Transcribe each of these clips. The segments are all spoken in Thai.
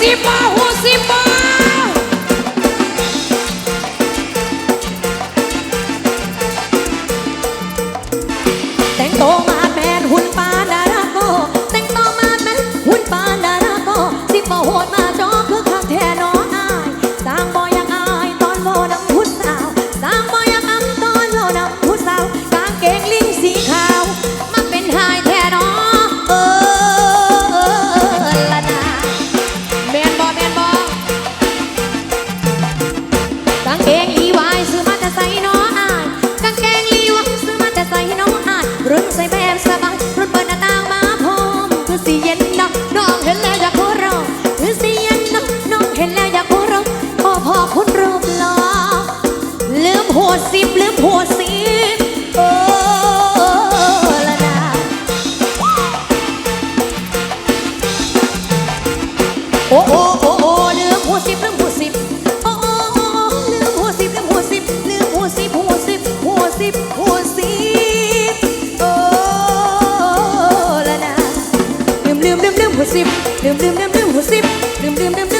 สิบบาหัวสิบบาแต่งโตวมาแมนหุ่นปานดาราโกแต่งโตวมาแมนหุ่นปานดาราโกสิบ่โหดมาจอคือคักแท้น้ออายสร้างบ่อยากอายตอนโลนำผู้สาวสร้างบ่อยากอายตอนโลนำผู้สาวกางเกงลิงสีขาว น้องเห็นแล้วอยากหัวเราะคือสีเย็นนักน้องเห็นแล้วอยากหัวเราะพอพ่อคุณรูปหล่อลืมหัวสิบลืมหัวสิบโอ้ละนาโอ้โอ้โอ้โอ้ลืมหัวสิบลืมหัวสิบโอ้โอ้โอ้โอ้ลืมหัวสิบลืมหัวสิบลืมหัวสิบหัวสิบหัวสิบหัวสิบโอ้ละนะลืมลืมลืมลืม หัวซิบลืมลืมลืมลืมหัวซิบลืมลืมลืม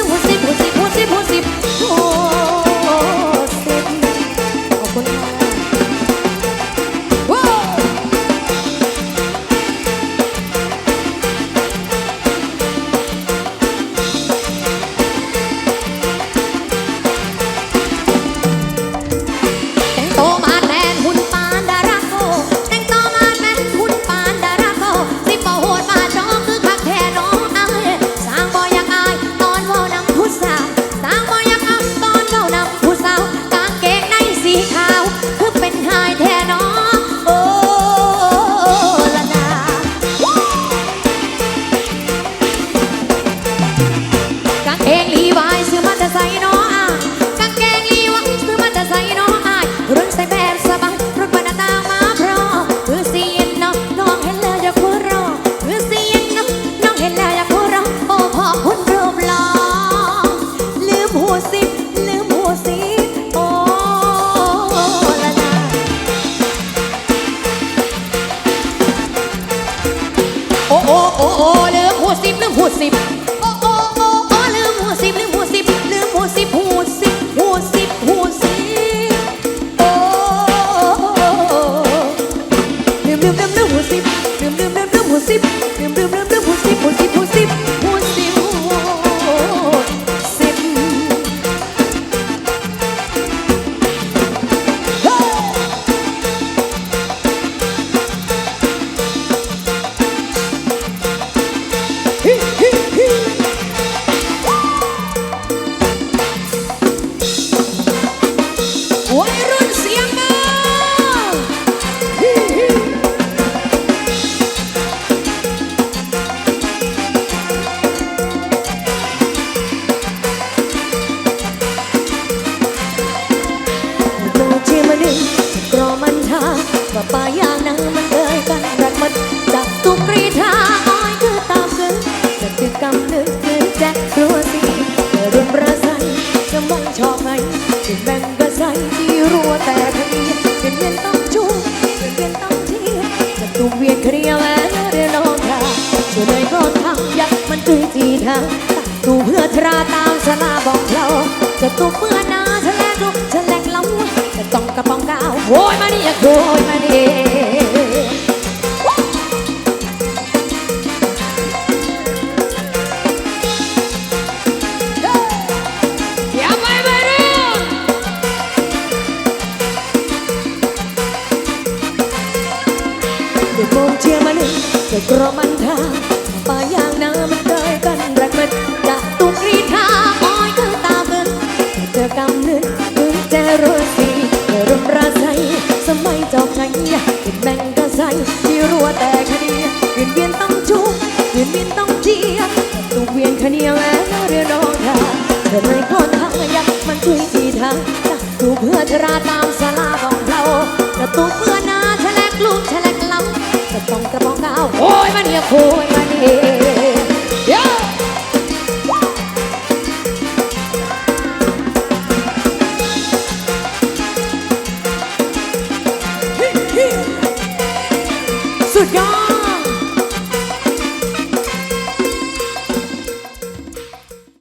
กางเกงลีวายซื้อมาแต่ใส่น้องอายกางเกงลีวายซื้อมาแต่ใส่น้องอายรุ่นใส่แบบสบายรุ่นเปิดหน้าต่ามาพร้อมคือสียนน้องน้องเห็นแล้วอยากหัวเราะคือสียนน้องน้องเห็นแล้วอยากหัวเราะโอ้พ่อคุณรูปหล่อลืมหัวสิบลืมหัวสิบโอ้ละนาโอ้โอ้โอ้โอ้ลืมหัวสิบลืมหัวสิบ ม แบ่งกระใสที่รัวแต่คดีเป็นเวียนต้องจูบเป็นเวียนต้องทีจะตุ้มเวียนเครียวแม้เรื่องน้องทาช่วยเลยก็ทำยักมันตุยจีทางตักตูเพื่อทราตามสลาบอกเรา จะตุ้มเมื่อนาแฉลงลุกแฉลงเล้าจะต้องกระปองกาวโวยมาดิอยากโวยมาดิ เจ้าไงเป็นแบงกระไซที่รัวแต่คดีเวียนเวียนต้องจูบเวียนเวียนต้องเจียตุกเวียนคเนียแล้เรือน้องค่ะเธอไม่คนทางยักมันคุยทีทางตักตูเพื่อชราตามสลาของเราจะตูเพื่อนาแฉลกลูกแฉลกลำจะต้องกระบองดาโอ้ยมันเนี่ยโอยมาเนี่ย